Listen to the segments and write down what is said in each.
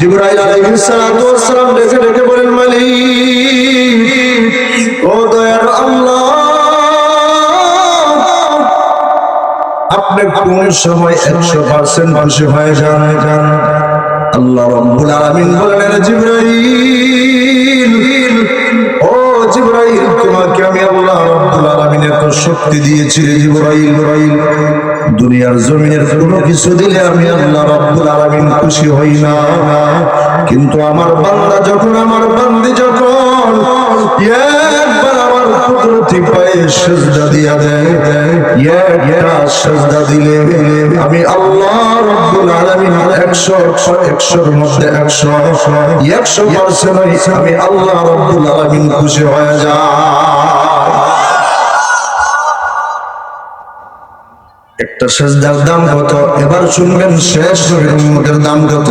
জিবরাইল আলাইহিস সালাতু ওয়াস সালাম ডেকে ডেকে বলেন, মালিক, ও দয়ার আল্লাহ, আপনি কোন সময় একশো পার্সেন্ট খুশি হয়ে যান? আল্লাহ রব্বুল আলামিন বলেন জিবরাইল, ও জিবরাইল, তোমাকে আমি আল্লাহ রব্বুল আলামিন এত শক্তি দিয়েছি রে জিবরাইল জিবরাইল দুনিয়ার জমিনের কোনো কিছু দিলে আমি আল্লাহ রব্বুল আলামিন খুশি হই না। কিন্তু আমার বান্দা যখন, আমার বান্দি যখন একবার আমার কুদরতি পায়ে দিয়া দেয় দিলে আমি আল্লাহ রব্বুল আলামিন একশো একশোর মধ্যে একশো একশো পার্সেন্ট আমি আল্লাহ রব্বুল আলামিন খুশি হয়ে যায় একটা সেজদার দাম কত? এবার শুনবেন শেষ নবীর দাম কত?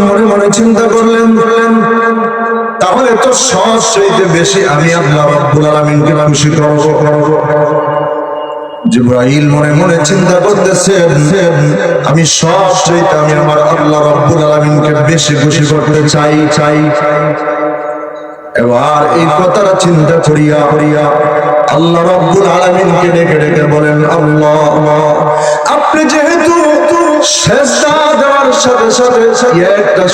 মনে মনে চিন্তা করলেন করলেন, তাহলে তো বেশি আমি আল্লাহ রাব্বুল আলামিনকে খুশি করব। জিবরাইল মনে মনে চিন্তা করতেছেন আমি সব চাইতে আমি আমার আল্লাহ রাব্বুল আলামিনকে বেশি খুশি করতে চাই চাই চাই। এবার এই কথাটা চিন্তা করিয়া করিয়া আল্লাহ রব্বুল আলমিনকে ডেকে ডেকে বলেন, আল্লাহ, আপনি যেহেতু দেওয়ার একটা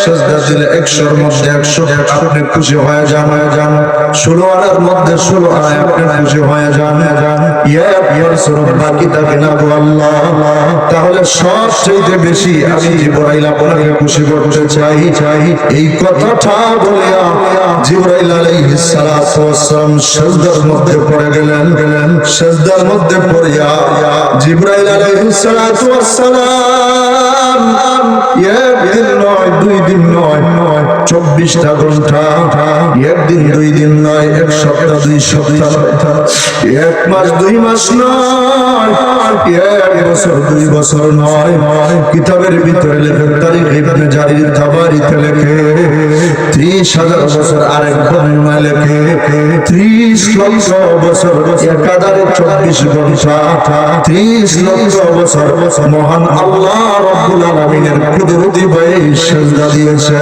তাহলে সব চাইতে বেশি আমি জিবরাইল আপনাকে খুশি করতে চাই চাই এই কথাটা বলিয়া জিবরাইল আলাইহিস সালাতু মধ্যে পড়ে গেলেন। গেলেন সেজদার মধ্যে পড়িয়া জিবরাইল আলাইহিস সালাতু ওয়াস সালাম একদিন নয় দুই দিন নয় চব্বিশটা ঘণ্টা। দুই সপ্তাহ এক মাস, দুই মাস নয় বছর, দুই বছর নয়, কিতাবের ভিতরে লেখে, ত্রিশ হাজার বছর আরেক বর্ণনা লেখে, ত্রিশ বছর মহান আল্লাহ কুদরতি দিয়েছে।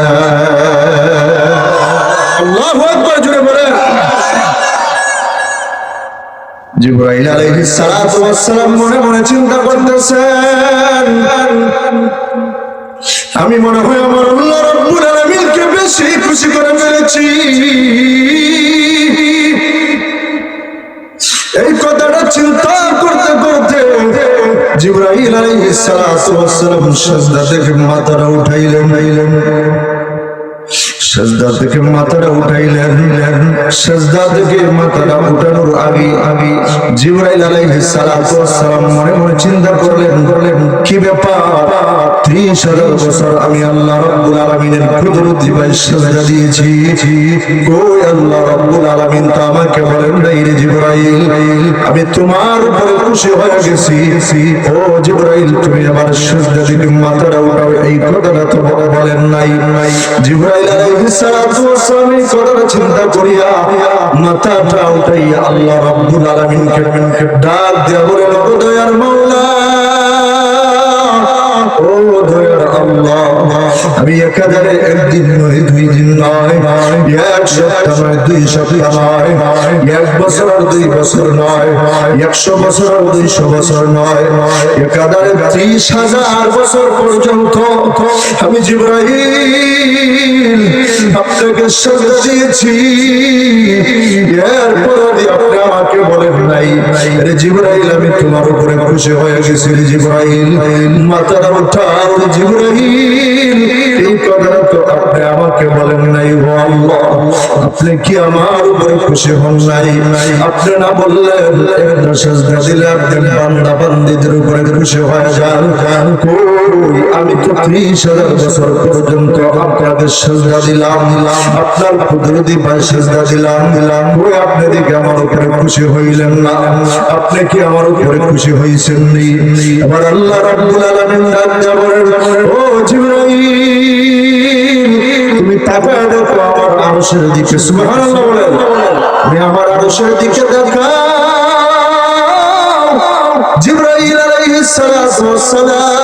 আল্লাহু জুড়ে বলেন। জিবরাইল আলাইহিস সালাতু ওয়াস সালাম মনে মনে চিন্তা করতেছেন, আমি মনে হয় আমার আল্লাহ রাব্বুল আলামিনকে বেশি খুশি করে ফেলেছি। এই কথাটা চিন্তা করতে করতে জিবরাইল আলাইহিস সালাতু ওয়াস সালাম সাজদা থেকে মাথাটা উঠাইলেন। সেজদা থেকে মাথাটা উঠাইলেন সজদা থেকে মাথাটা উঠানোর আগে আগে জিবরাইল আলাইহিস সালাম মনে মনে চিন্তা করলেন কি ব্যাপার? ত্রিশ হাজার আমি আল্লাহ রব্বুল আলমিনের কুদরতি দিয়েছি। ওই আল্লাহ রব্বুল আলমিন, তো আমাকে বলেন নাই রে জিবরাইল। আমি তোমার উপরে খুশি হয়ে গেছি। ও জিবরাইল, তুমি আমার সেজদা থেকে মাথাটা উঠাও এই বলেন নাই। নাই জিবরাইল আলাইহিস সালাতু ওয়াস সালাম এই কথাটা চিন্তা করিয়া মাথাটা উঠাইয়া আল্লাহ রব্বুল আলামিনকে ডাক দিয়া বলেন ও মাওলা ও দয়ার আল্লাহ আমি একাধারে একদিন দুই দিন নয় এক সপ্তাহ নয় দুই সপ্তাহ নয় এক বছর আর দুই বছর নয় একশো বছর আর দুইশো বছর নয় একাধারে ত্রিশ হাজার বছর পর্যন্ত আমি জিব্রাহিম আপনাকে সাজা দিয়েছি। এরপর আপনি আমাকে বলেন নাই। রে জিব্রাহিল আমি তোমার উপরে খুশি হয়ে গেছি রে জিব্রাহিল মাথাটা উঠাও রে জিব্রাহিল এই তো আপনি আমাকে বলেন নাই, ও আল্লাহ। আপনি কি আমার উপরে খুশি হন নাই? আপনি না বললেন দিলে আপনি বান্দা বান্দিদের উপরে খুশি হয়ে যান। আমি তো ত্রিশ হাজার আপনার খুশি হইলেন না, আপনি কি আমার উপরে খুশি হইছেন নি? আমার আল্লাহ রাব্বুল আলামিন ডাক বলেন, ও জিবরাইল, তুমি তাকায় দেখো আমার আরশের দিকে, সুবহানাল্লাহ বলেন আমি আমার আরশের দিকে দেখাও জিবরাইল আলাইহিস সালাম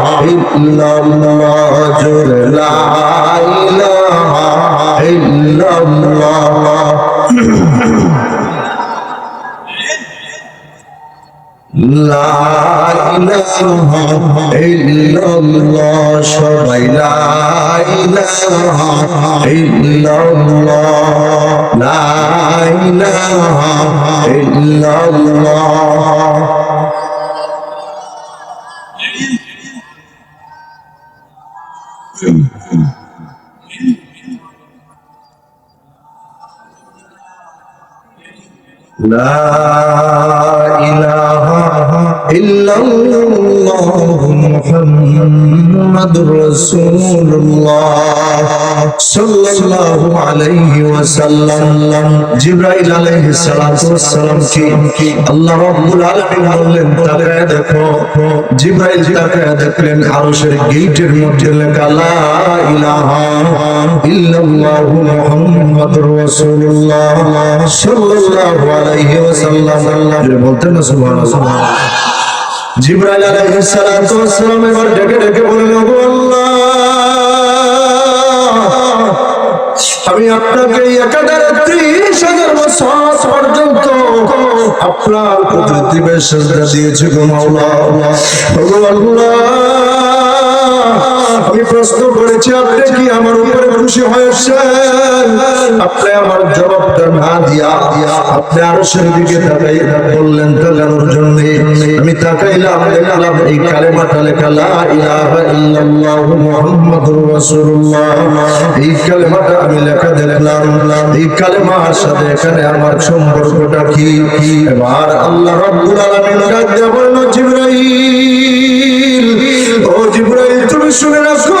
জোরে লা ইলাহা ইল্লাল্লাহ লা ইলাহা ইল্লাল্লাহ সবাই লা ইলাহা ইল্লাল্লাহ লা ইলাহা ইল্লাল্লাহ لا إله إلا الله محمد رسول الله صلى الله عليه وسلم জিব্রাইল আলাইহিস সালাতু ওয়াস সালাম কি আল্লাহ রাব্বুল আলামিন বললেন তাকায় দেখো জিব্রাইল তাকায় দেখলেন আরশের গেটের মধ্যে লেখা লা ইলাহা ইল্লাল্লাহু মুহাম্মাদুর রাসূলুল্লাহ সাল্লাল্লাহু আলাইহি ওয়াসাল্লাম বলতেন না সুবহানাল্লাহ জিব্রাইল আলাইহিস সালাতু ওয়াস সালাম এবার ডেকে ডেকে বললেন ওগো আল্লাহ, আমি আপনাকে একাধারে ত্রিশ হাজার বছর পর্যন্ত আপনার প্রতিদিবের সেজদা দিয়েছি গো মাওলা ওগো আল্লাহ প্রশ্ন করেছি, আপনি কি আমার উপরে খুশি হয়েছেন? আপনি আমার জবাবটা না দিয়া আপনি আরও দিকে তাকাই বললেন তাকানোর জন্য আমি তাকাইলাম, দেখলাম এই কালেমাটা লেখা, লা ইলাহা ইল্লাল্লাহ মুহাম্মাদুর রাসূলুল্লাহ। এই কালেমাটা আমি লেখা দেখলাম, এই কালেমার সাথে এখানে আমার সম্পর্কটা কি? এবার আল্লাহ রাব্বুল আলামিন ডাক দিয়ে বলল, জিবরাইল, ও জিবরাইল, তুমি শুনে রাখো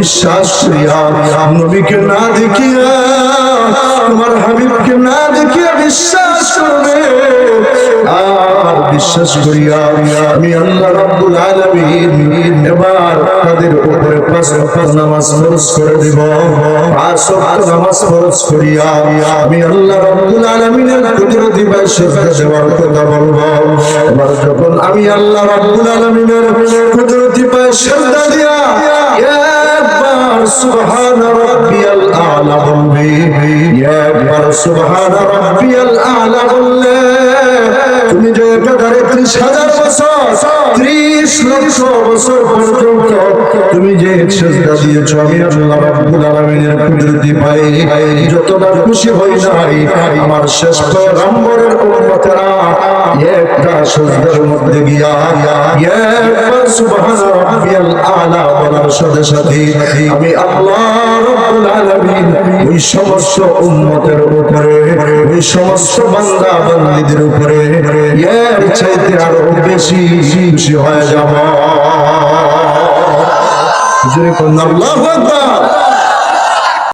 বিশ্বাস নবীকে না দেখিয়া আমার হাবিবকে না দেখিয়া বিশ্বাস করবে। আর বিশ্বাস করিয়া আমি আল্লাহ রাব্বুল আলামিন এবার তাদের উপরে পাঁচ ওয়াক্ত নামাজ ফরজ করে দিব। আমি আল্লাহ রাব্বুল আলামিনের কুদরতি সেজদা দেওয়ার কথা বলব। আমি আল্লাহ রাব্বুল আলামিনের কুদরতি সেজদা দিয়া সুবহান রাব্বিয়াল আলা বলবে একবার সুবহান রাব্বিয়াল আলা বললে তুমি যে একাধারে ত্রিশ হাজার ত্রিশ লক্ষ বছর পর্যন্ত তুমি যে সেজদা দিয়েছ, আমি আল্লাহ রাব্বুল আলামিনের কুদরতি পাই যতবার খুশি হই নাই, আমার আমি আল্লাহ ওই সমস্ত উম্মতের উপরে, ওই সমস্ত বান্দা বান্দীদের উপরে এর চাইতে আরও বেশি খুশি হয়ে যাব। জোরে কোন আল্লাহু